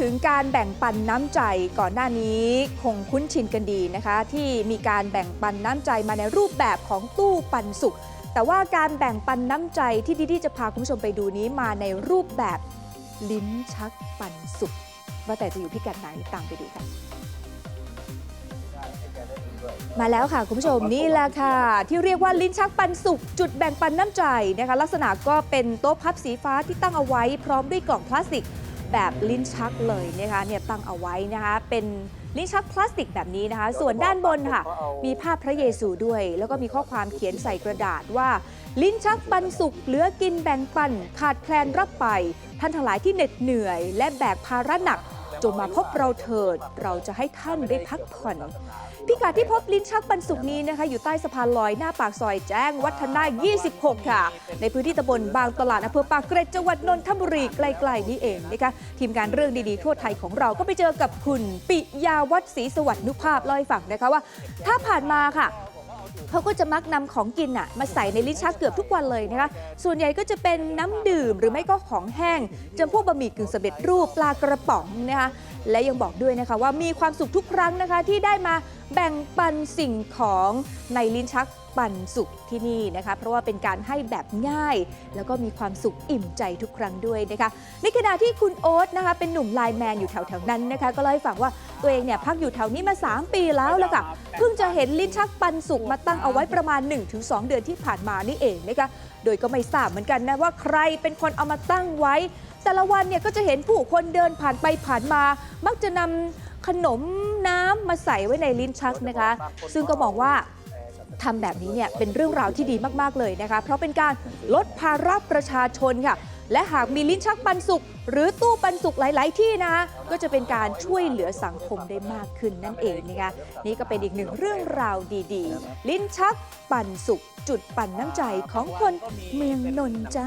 ถึงการแบ่งปันน้ำใจก่อนหน้านี้คงคุ้นชินกันดีนะคะ ที่มีการแบ่งปันน้ำใจมาในรูปแบบของตู้ปันสุข แต่ว่าการแบ่งปันน้ำใจที่ดีๆจะพาคุณผู้ชมไปดูนี้มาในรูปแบบลิ้นชักปันสุข ว่าแต่จะอยู่พิกัดไหนตามไปดูค่ะมาแล้วค่ะคุณผู้ชมนี่แหละค่ะ ที่เรียกว่าลิ้นชักปันสุขจุดแบ่งปันน้ำใจนะคะ ลักษณะก็เป็นโต๊ะพับสีฟ้าที่ตั้งเอาไว้พร้อมด้วยกล่องพลาสติก แบบลิ้นชักเลยนะคะเนี่ยตั้งเอาไว้นะคะเป็นลิ้นชักพลาสติกแบบนี้นะคะ ส่วนด้านบนค่ะ มีภาพพระเยซูด้วย แล้วก็มีข้อความเขียนใส่กระดาษว่า ลิ้นชักปันสุกเหลือกินแบ่งปัน ขาดแคลนรับไปท่านทั้งหลายที่เหน็ดเหนื่อย และแบกภาระหนัก จงมาพบเราเถิด เราจะให้ท่านได้พักผ่อนพิกัดที่พบลิ้นชักปันสุกนี้นะคะ อยู่ใต้สะพานลอยหน้าปากซอยแจ้งวัฒนา 26 ค่ะ ในพื้นที่ตำบลบางตลาดอำเภอปากเกร็ดจังหวัดนนทบุรีใกล้ๆนี้เองนะคะทีมงานเรื่องดีๆ ทั่วไทยของเราก็ไปเจอกับคุณปิยาวัฒน์ศรีสวัสดิ์นุภาพเล่าให้ฟังนะคะว่า ถ้าผ่านมาค่ะ เขาก็จะมักนำของกินน่ะมาใส่ในลิ้นชักเกือบทุกวันเลยนะคะ ส่วนใหญ่ก็จะเป็นน้ำดื่มหรือไม่ก็ของแห้งจำพวกบะหมี่กึ่งสำเร็จรูปปลากระป๋องนะคะและยังบอกด้วยนะคะว่ามีความสุขทุกครั้งนะคะ ที่ได้มาแบ่งปันสิ่งของในลิ้นชักปันสุขที่นี่นะคะ เพราะว่าเป็นการให้แบบง่าย แล้วก็มีความสุขอิ่มใจทุกครั้งด้วยนะคะในขณะที่คุณโอ๊ตนะคะเป็นหนุ่มไลน์แมนอยู่แถวๆนั้นนะคะ ก็เล่าให้ฟังว่า ตัวเองเนี่ยพักอยู่แถวนี้มา 3 ปีแล้วแล้วค่ะ เพิ่งจะเห็นลิ้นชักปันสุกมาตั้งเอาไว้ประมาณ 1-2 เดือนที่ผ่านมานี่เองนะคะ โดยก็ไม่ทราบเหมือนกันนะว่าใครเป็นคนเอามาตั้งไว้ แต่ละวันเนี่ยก็จะเห็นผู้คนเดินผ่านไปผ่านมา มักจะนำขนมน้ำมาใส่ไว้ในลิ้นชักนะคะ ซึ่งก็มองว่าทำแบบนี้เนี่ยเป็นเรื่องราวที่ดีมาก ๆ เลยนะคะ เพราะเป็นการลดภาระประชาชนค่ะ และหากมีลิ้นชักปันสุขหรือตู้ปันสุขหลาย ๆ ที่นะคะก็จะเป็นการช่วยเหลือสังคมได้มากขึ้นนั่นเองนะคะนี่ก็เป็นอีกหนึ่งเรื่องราวดีๆ ลิ้นชักปันสุขจุดปั่นน้ำใจของคนเมืองนนท์จ้า